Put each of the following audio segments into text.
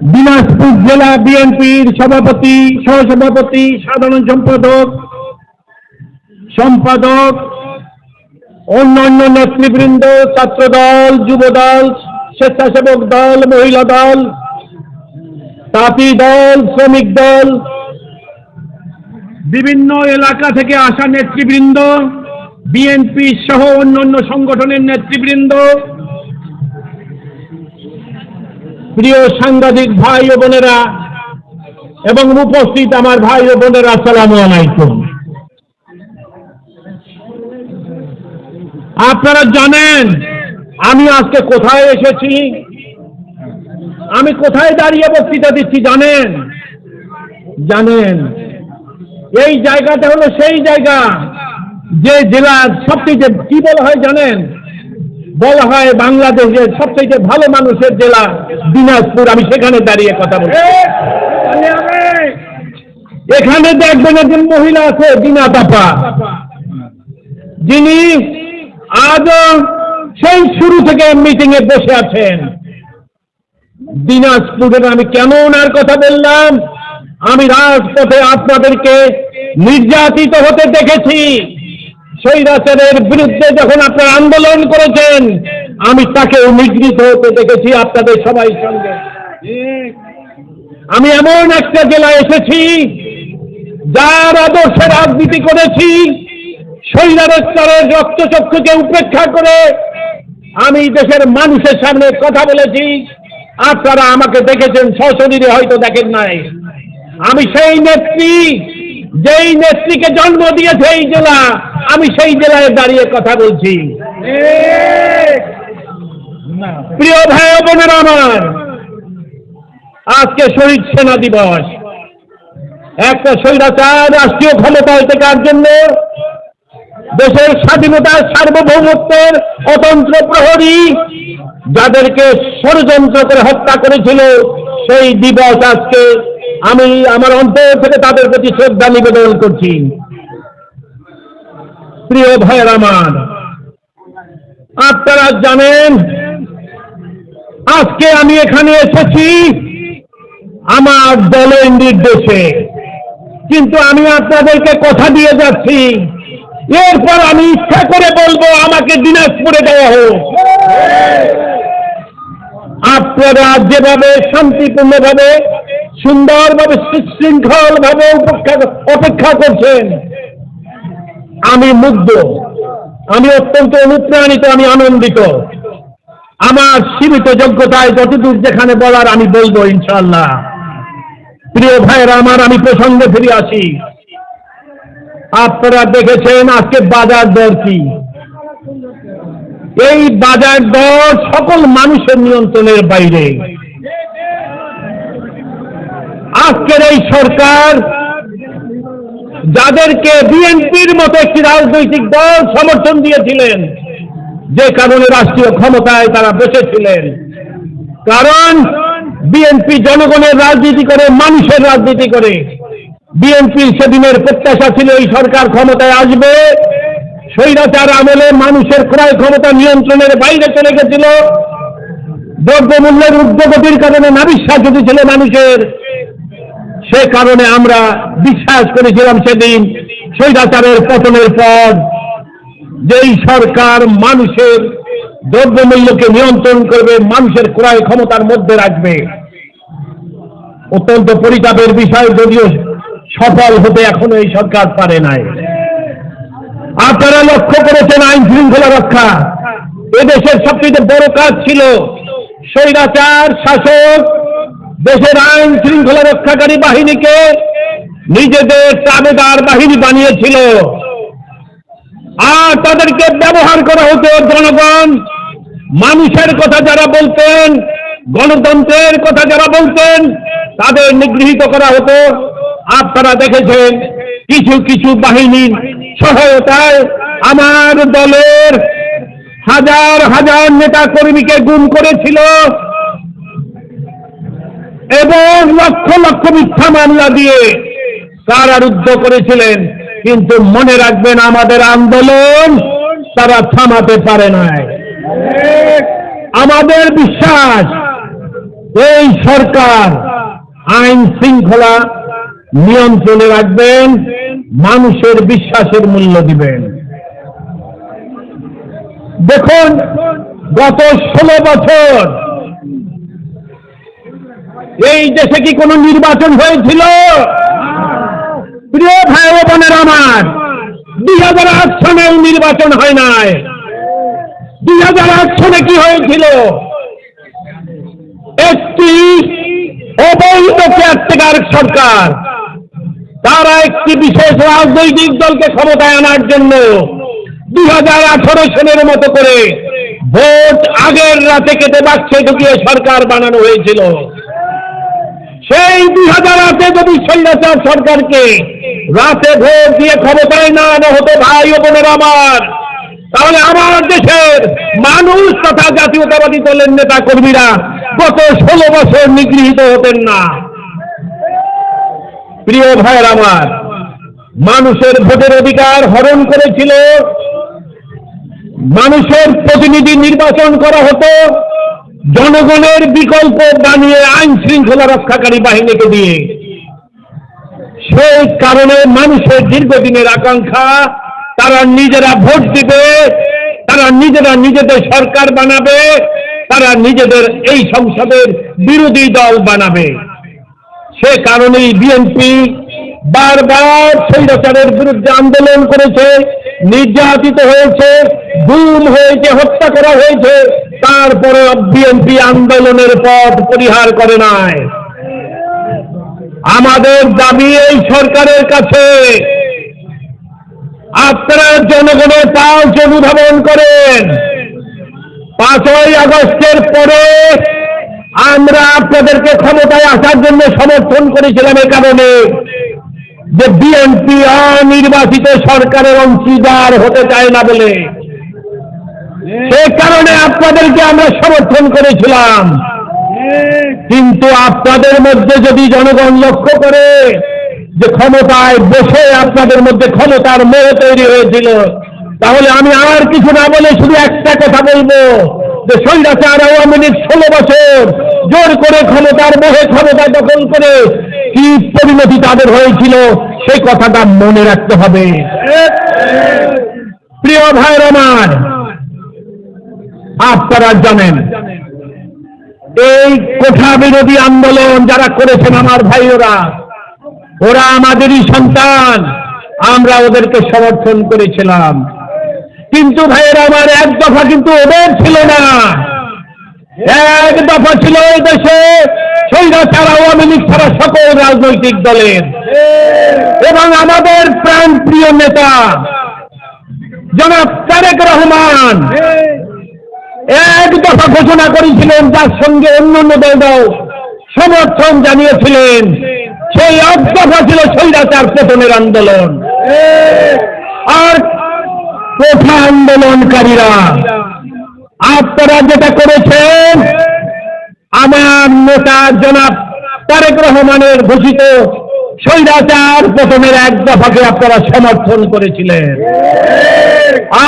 দিনাজপুর জেলা বিএনপির সভাপতি, সহসভাপতি, সাধারণ সম্পাদক সম্পাদক, অন্যান্য নেতৃবৃন্দ, ছাত্রদল, যুবদল, স্বেচ্ছাসেবক দল, মহিলা দল, তাঁতি দল, শ্রমিক দল, বিভিন্ন এলাকা থেকে আসা নেতৃবৃন্দ, বিএনপি সহ অন্যান্য সংগঠনের নেতৃবৃন্দ প্রিয় সাংবাদিক ভাই ও বোনেরা, এবং উপস্থিত আমার ভাই ও বোনেরা, আসসালামু আলাইকুম। আপনারা জানেন, আমি আজকে কোথায় এসেছি? আমি কোথায় দাঁড়িয়ে বক্তৃতা দিচ্ছি জানেন? জানেন, এই জায়গাটা হলো সেই জায়গা যে জেলার সবচেয়ে কি বলা হয় জানেন? বলা হয় বাংলাদেশের সবচেয়ে ভালো মানুষের জেলা দিনাজপুর। আমি সেখানে দাঁড়িয়ে কথা বলছি। এখানে দেখবেন একজন মহিলা আছে দিনা তাপা যিনি আজও সেই শুরু থেকে মিটিং এ বসে আছেন। দিনাজপুরের আমি কেন ওনার কথা বললাম? আমি রাজপথে আপনাদেরকে নির্যাতিত হতে দেখেছি। স্বৈরাচারের বিরুদ্ধে যখন আপনারা আন্দোলন করেছেন, আমি তাকেও নিগৃহীত হতে দেখেছি আপনাদের সবাই সঙ্গে। আমি এমন একটা জেলায় এসেছি, যার আদর্শে রাজনীতি করেছি, স্বৈরাচারের রক্তচক্ষুকে উপেক্ষা করে আমি দেশের মানুষের সামনে কথা বলেছি। আপনারা আমাকে দেখেছেন, সশরীরে হয়তো দেখেন নাই। আমি সেই নেত্রী, যেই নেত্রীকে জন্ম দিয়েছে এই জেলা আমি সেই জেলায় দাঁড়িয়ে কথা বলছি। প্রিয় ভাই বোনেরা আমার, আজকে শহীদ সেনা দিবস। একটা স্বৈরাচার রাষ্ট্রীয় ক্ষমতায় টেকার জন্য? দেশের স্বাধীনতার সার্বভৌমত্বের অতন্ত্র প্রহরী যাদেরকে ষড়যন্ত্র করে হত্যা করেছিল সেই দিবস আজকে আমি আমার অন্তর থেকে তাদের প্রতি শ্রদ্ধা নিবেদন করছি। প্রিয় ভাইয়ের আমার। আপনারা জানেন, আজকে আমি এখানে এসেছি আমার দলের নির্দেশে। কিন্তু আমি আপনাদেরকে কথা দিয়ে যাচ্ছি। এরপর আমি ইচ্ছা করে বলব, আমাকে দিনাজপুরে দেওয়া হোক। আপনারা যেভাবে শান্তিপূর্ণভাবে, সুন্দরভাবে সুশৃঙ্খল ভাবে অপেক্ষা করছেন আমি মুগ্ধ, আমি অত্যন্ত অনুপ্রাণিত, আমি আনন্দিত। আমার সীমিত যোগ্যতায় যতদূর যেখানে বলার আমি বলব ইনশাল্লাহ প্রিয় ভাইয়েরা আমার, আমি প্রসঙ্গে ফিরে আসি। আপনারা দেখেছেন আজকে বাজার দর কি? এই বাজার দর সকল মানুষের নিয়ন্ত্রণের বাইরে। আজকের এই সরকার যাদেরকে বিএনপির মতো একটি রাজনৈতিক দল সমর্থন দিয়েছিলেন, যে কারণে রাষ্ট্রীয় ক্ষমতায় তারা বসেছিলেন। কারণ বিএনপি জনগণের রাজনীতি করে, মানুষের রাজনীতি করে। বিএনপির সেদিনের প্রত্যাশা ছিল, এই সরকার ক্ষমতায় আসবে। স্বৈরাচার আমলে মানুষের ক্রয় ক্ষমতা নিয়ন্ত্রণের বাইরে চলে গেছিল। দ্রব্যমূল্যের উদ্যোগতির কারণে নাবিশ্বাস ছিল মানুষের। সে কারণে আমরা বিশ্বাস করেছিলাম সেদিন স্বৈরাচারের পতনের পর যেই সরকার মানুষের দ্রব্যমূল্যকে নিয়ন্ত্রণ করবে, মানুষের ক্রয় ক্ষমতার মধ্যে রাখবে। অত্যন্ত পরিতাপের বিষয়, যদিও সফল হতে এখনও এই সরকার পারে নাই। আপনারা লক্ষ্য করেছেন আইন শৃঙ্খলা রক্ষা। এদেশের সবচেয়ে বড় কাজ ছিল স্বৈরাচার, শাসক দেশের আইন শৃঙ্খলা রক্ষাকারী বাহিনীকে নিজেদের তাবেদার বাহিনী বানিয়েছিল। আর তাদেরকে ব্যবহার করা হতো জনগণ। মানুষের কথা যারা বলতেন, গণতন্ত্রের কথা যারা বলতেন, তাদের নিগৃহীত করা হতো। আপনারা দেখেছেন কিছু কিছু বাহিনীর সহায়তায় আমার দলের হাজার হাজার নেতা কর্মীকে গুম করেছিল। এবং লক্ষ লক্ষ মিথ্যা মামলা দিয়ে কারারুদ্ধ করেছিলেন। কিন্তু মনে রাখবেন, আমাদের আন্দোলন তারা থামাতে পারে নাই। আমাদের বিশ্বাস, এই সরকার আইন শৃঙ্খলা নিয়ন্ত্রণে রাখবেন, মানুষের বিশ্বাসের মূল্য দিবেন। দেখুন, গত ষোলো বছর এই দেশে কি কোনো নির্বাচন হয়েছিল? প্রিয় ভাই ও বোনের আমার, দুই হাজার আট সনেও নির্বাচন হয় নাই। দুই হাজার আট সনে কি হয়েছিল? একটি অবৈধ কেয়ারটেকার সরকার, তারা একটি বিশেষ রাজনৈতিক দলকে ক্ষমতায় আনার জন্য দুই হাজার আঠারো সনের মতো করে ভোট আগের রাতে কেটে বাক্সে ঢুকিয়ে সরকার বানানো হয়েছিল। সেই দুই হাজার আটে যদি স্বৈরাচার সরকারকে রাতে ভোট দিয়ে ক্ষমতায় না আনা হতো ভাই ও বোনের আমার তাহলে আমার দেশের মানুষ তথা জাতীয়তাবাদী দলের নেতা কর্মীরা গত ষোলো বছর নিগৃহীত হতেন না। প্রিয় ভাইয়ের আমার, মানুষের ভোটের অধিকার হরণ করেছিল। মানুষের প্রতিনিধি নির্বাচন করা হতো। জনগণের বিকল্প বানিয়ে আইন শৃঙ্খলা রক্ষাকারী বাহিনীকে দিয়ে। সেই কারণে মানুষের দীর্ঘদিনের আকাঙ্ক্ষা, তারা নিজেরা ভোট দিবে, তারা নিজেরা নিজেদের সরকার বানাবে, তারা নিজেদের এই সংসদের বিরোধী দল বানাবে। সে কারণেই বিএনপি বারবার স্বৈরাচারের বিরুদ্ধে আন্দোলন করেছে, নির্যাতিত হয়েছে, গুম হয়েছে, হত্যা করা হয়েছে তারপরে বিএনপি আন্দোলনের পথ পরিহার করে নাই। আমাদের দাবি এই সরকারের কাছে। আপনারা জনগণের পাঁচ অনুধাবন করেন। পাঁচই আগস্টের পরে আমরা আপনাদেরকে ক্ষমতায় আসার জন্য সমর্থন করেছিলাম এ কারণে যে বিএনপি অনির্বাচিত সরকারের অংশীদার হতে চায় না বলে। সে কারণে আপনাদেরকে আমরা সমর্থন করেছিলাম। কিন্তু আপনাদের মধ্যে যদি জনগণ লক্ষ্য করে যে ক্ষমতায় বসে আপনাদের মধ্যে ক্ষমতার মোহ তৈরি হয়েছিল, তাহলে আমি আর কিছু না বলে শুধু একটা কথা বলব, যে স্বৈরাচার আওয়ামী লীগ ষোলো বছর জোর করে ক্ষমতার মোহে ক্ষমতা দখল করে কি পরিণতি তাদের হয়েছিল, সেই কথাটা মনে রাখতে হবে। প্রিয় ভাইয়ের আমার আপনারা জানেন। এই কোঠা বিরোধী আন্দোলন যারা করেছেন আমার ভাইয়েরা, ওরা ওরা আমাদেরই সন্তান। আমরা ওদেরকে সমর্থন করেছিলাম। কিন্তু ভাইয়েরা, আমার এক দফা কিন্তু ওদের ছিল না। এক দফা ছিল এই দেশে স্বৈরাচার আওয়ামী লীগ ছাড়া সকল রাজনৈতিক দলের। এবং আমাদের প্রাণ প্রিয় নেতা জনাব তারেক রহমান। এক দফা ঘোষণা করেছিলেন, যার সঙ্গে অন্য অন্য দলরাও সমর্থন জানিয়েছিলেন। সেই এক দফা ছিল স্বৈরাচার পতনের আন্দোলন। আর কোঠা আন্দোলনকারীরা, আপনারা যেটা করেছেন, আমার নেতা জনাব তারেক রহমানের ঘোষিত স্বৈরাচার পতনের এক দফাকে আপনারা সমর্থন করেছিলেন।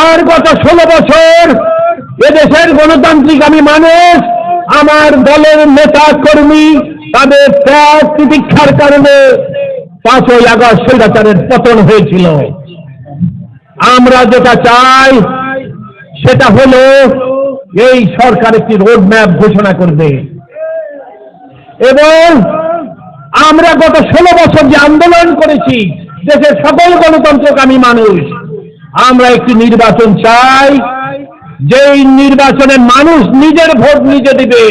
আর গত ষোলো বছর এদেশের গণতান্ত্রিক আমি মানুষ, আমার দলের নেতা কর্মী, তাদের ত্যাগ প্রতীক্ষার কারণে পাঁচই আগস্ট স্বৈরাচারের পতন হয়েছিল। আমরা যেটা চাই, সেটা হলো এই সরকার একটি রোড ম্যাপ ঘোষণা করবে। এবং আমরা গত ষোলো বছর যে আন্দোলন করেছি, দেশের সকল গণতন্ত্রকামী মানুষ, আমরা একটি নির্বাচন চাই। যেই নির্বাচনে মানুষ নিজের ভোট নিজে দিবে,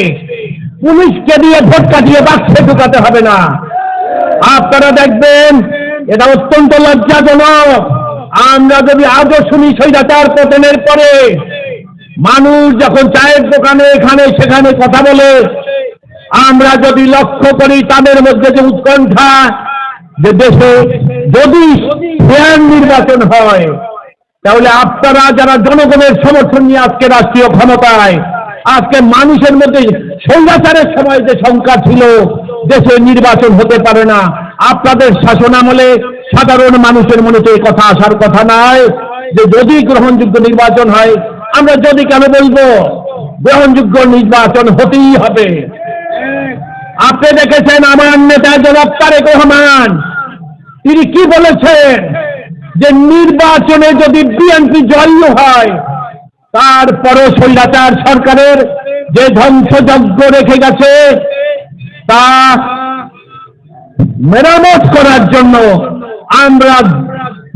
পুলিশকে দিয়ে ভোট কাটিয়ে বাক্সে ঢুকাতে হবে না। আপনারা দেখবেন, এটা অত্যন্ত লজ্জাজনক। আমরা যদি আজও শুনি স্বৈরাচার পতনের পরে, মানুষ যখন চায়ের দোকানে এখানে সেখানে কথা বলে, আমরা যদি লক্ষ্য করি তাদের মধ্যে যে উৎকণ্ঠা, যে দেশে যদি নির্বাচন হয় তাহলে আপনারা যারা জনগণের সমর্থন নিয়ে আজকে রাষ্ট্রীয় ক্ষমতায়, আজকে মানুষের মধ্যে স্বৈরাচারের সময় যে শঙ্কা ছিল, দেশে নির্বাচন হতে পারে না, আপনাদের শাসন আমলে সাধারণ মানুষের মনে তো এই কথা আসার কথা নয় যে যদি গ্রহণযোগ্য নির্বাচন হয়, আমরা যদি কেন বলব? গ্রহণযোগ্য নির্বাচন হতেই হবে। আপনি দেখেছেন আমার নেতা জনাব তারেক রহমান, তিনি কি বলেছেন? যে নির্বাচনে যদি বিএনপি জয়ী হয় তারপরও স্বৈরাচার সরকারের যে ধ্বংসযজ্ঞ রেখে গেছে, তা মেরামত করার জন্য আমরা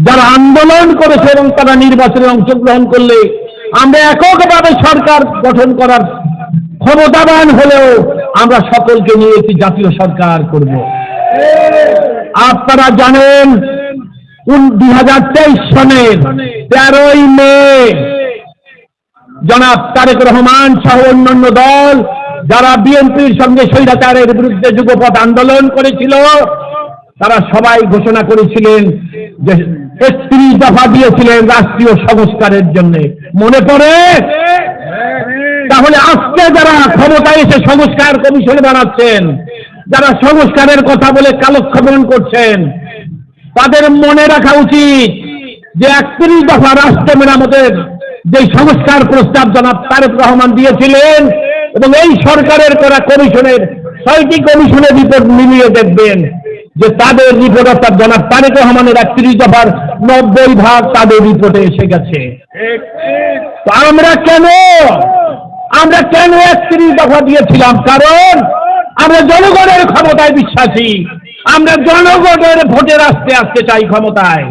যারা আন্দোলন করেছে এবং তারা নির্বাচনে অংশগ্রহণ করলে, আমরা এককভাবে সরকার গঠন করার ক্ষমতাবান হলেও আমরা সকলকে নিয়ে একটি জাতীয় সরকার করব। আপনারা জানেন দুই হাজার তেইশ সনের তেরোই মে, জনাব তারেক রহমান সহ অন্যান্য দল যারা বিএনপির সঙ্গে স্বৈরাচারের বিরুদ্ধে যুগপথ আন্দোলন করেছিল, তারা সবাই ঘোষণা করেছিলেন যে একত্রিশ দফা দিয়েছিলেন রাষ্ট্রীয় সংস্কারের জন্য। মনে পড়ে? তাহলে আজকে যারা ক্ষমতায় এসে সংস্কার কমিশন বানাচ্ছেন যারা সংস্কারের কথা বলে কালক্ষেপণ করছেন তাদের মনে রাখা উচিত যে একত্রিশ দফা রাষ্ট্র মেরামতের যে সংস্কার প্রস্তাব জনাব তারেক রহমান দিয়েছিলেন এবং এই সরকারের করা কমিশনের ছয়টি কমিশনের রিপোর্ট মিলিয়ে দেখবেন যে তাদের রিপোর্ট অর্থাৎ জনাব তারেক রহমানের একত্রিশ দফার নব্বই ভাগ তাদের রিপোর্টে এসে গেছে। আমরা কেন? আমরা কেন একত্রিশ দফা দিয়েছিলাম? কারণ আমরা জনগণের ক্ষমতায় বিশ্বাসী। আমরা জনগণের ভোটের আসতে আসতে চাই ক্ষমতায়।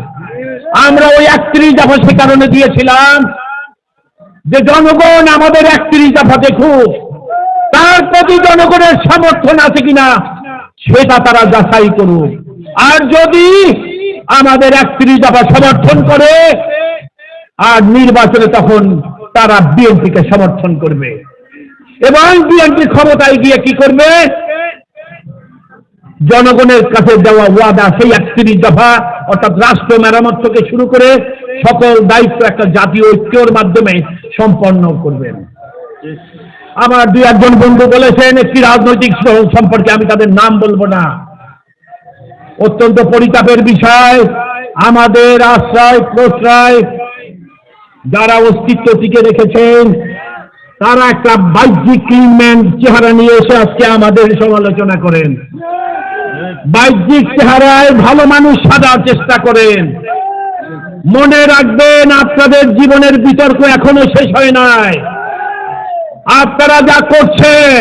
আমরা ওই একত্রিশ দফা সে কারণে দিয়েছিলাম যে জনগণ আমাদের একত্রিশ দফা দেখুক, তার প্রতি জনগণের সমর্থন আছে কিনা, সেটা তারা যাচাই করুক। আর যদি আমাদের একত্রিশ দফা সমর্থন করে, আর নির্বাচনে তখন তারা বিএনপিকে সমর্থন করবে। এবং বিএনপি ক্ষমতায় গিয়ে কি করবে? জনগণের কাছে দেওয়া ওয়াদা, সেই একত্রিশ দফা অর্থাৎ রাষ্ট্র মেরামত থেকে শুরু করে সকল দায়িত্ব একটা জাতীয় ঐক্যর মাধ্যমে সম্পন্ন করবেন। আমার দুই একজন বন্ধু বলেছেন, একটি রাজনৈতিক সম্পর্কে আমি তাদের নাম বলব না। অত্যন্ত পরিতাপের বিষয়, আমাদের আশ্রয়, প্রশ্রয় যারা অস্তিত্ব টিকে রেখেছেন, তারা একটা বাহ্যিক চেহারা নিয়ে এসে আজকে আমাদের সমালোচনা করেন। বাহ্যিক চেহারায় ভালো মানুষ সাজার চেষ্টা করেন। মনে রাখবেন, আপনাদের জীবনের বিতর্ক এখনও শেষ হয় নাই। আপনারা যা করছেন,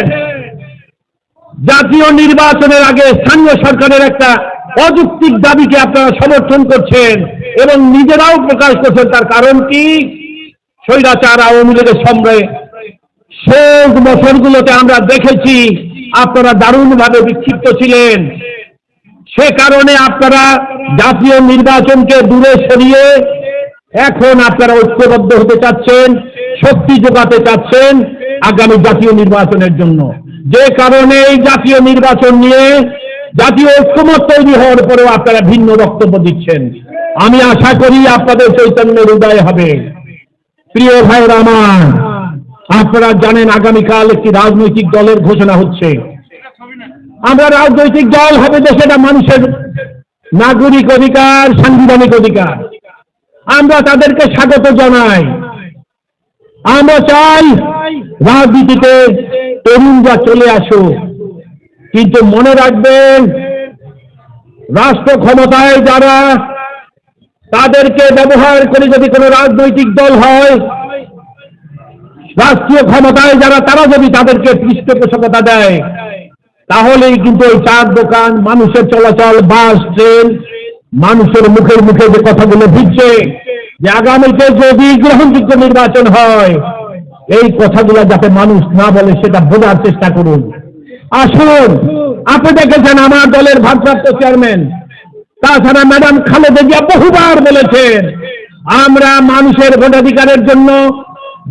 জাতীয় নির্বাচনের আগে স্থানীয় সরকারের একটা অযৌক্তিক দাবিকে আপনারা সমর্থন করছেন এবং নিজেরাও প্রকাশ করছেন, তার কারণ কি? স্বৈরাচার আওয়ামী লীগের সঙ্গে শেষ বছরগুলোতে আমরা দেখেছি, আপনারা দারুণভাবে বিক্ষিপ্ত ছিলেন। সে কারণে আপনারা জাতীয় নির্বাচনকে দূরে সরিয়ে এখন আপনারা ঐক্যবদ্ধ হতে চাচ্ছেন, শক্তি যোগাতে চাচ্ছেন আগামী জাতীয় নির্বাচনের জন্য। যে কারণে এই জাতীয় নির্বাচন নিয়ে জাতীয় ঐক্যমত তৈরি হওয়ার পরেও আপনারা ভিন্ন বক্তব্য দিচ্ছেন। আমি আশা করি আপনাদের চৈতন্যের উদয় হবে। প্রিয় ভাই রামান আপনারা জানেন আগামীকাল একটি রাজনৈতিক দলের ঘোষণা হচ্ছে। আমরা রাজনৈতিক দল হবে সেটা মানুষের নাগরিক অধিকার, সাংবিধানিক অধিকার। আমরা তাদেরকে স্বাগত জানাই। আমরা চাই রাজনীতিতে তরুণরা চলে আসো কিন্তু মনে রাখবেন, রাষ্ট্র ক্ষমতায় যারা তাদেরকে ব্যবহার করে যদি কোনো রাজনৈতিক দল হয়, রাষ্ট্রীয় ক্ষমতায় যারা, তারা যদি তাদেরকে পৃষ্ঠপোষকতা দেয়। তাহলেই কিন্তু ওই চার দোকান, মানুষের চলাচল, বাস, ট্রেন, মানুষের মুখের মুখে যে কথাগুলো দিচ্ছে যে আগামীতে যদি গ্রহণযোগ্য নির্বাচন হয়, এই কথাগুলো যাতে মানুষ না বলে, সেটা বোঝার চেষ্টা করুন। আসুন, আপনি দেখেছেন আমার দলের ভারপ্রাপ্ত চেয়ারম্যান, তাছাড়া ম্যাডাম খালেদা বহুবার বলেছেন, আমরা মানুষের ভোটাধিকারের জন্য,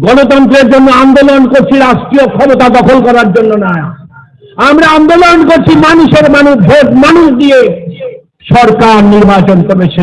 গণতন্ত্রের জন্য আন্দোলন করছি, রাষ্ট্রীয় ক্ষমতা দখল করার জন্য না আমরা আন্দোলন করছি মানুষের মানুষ ভোট মানুষ দিয়ে সরকার নির্বাচন করবে সে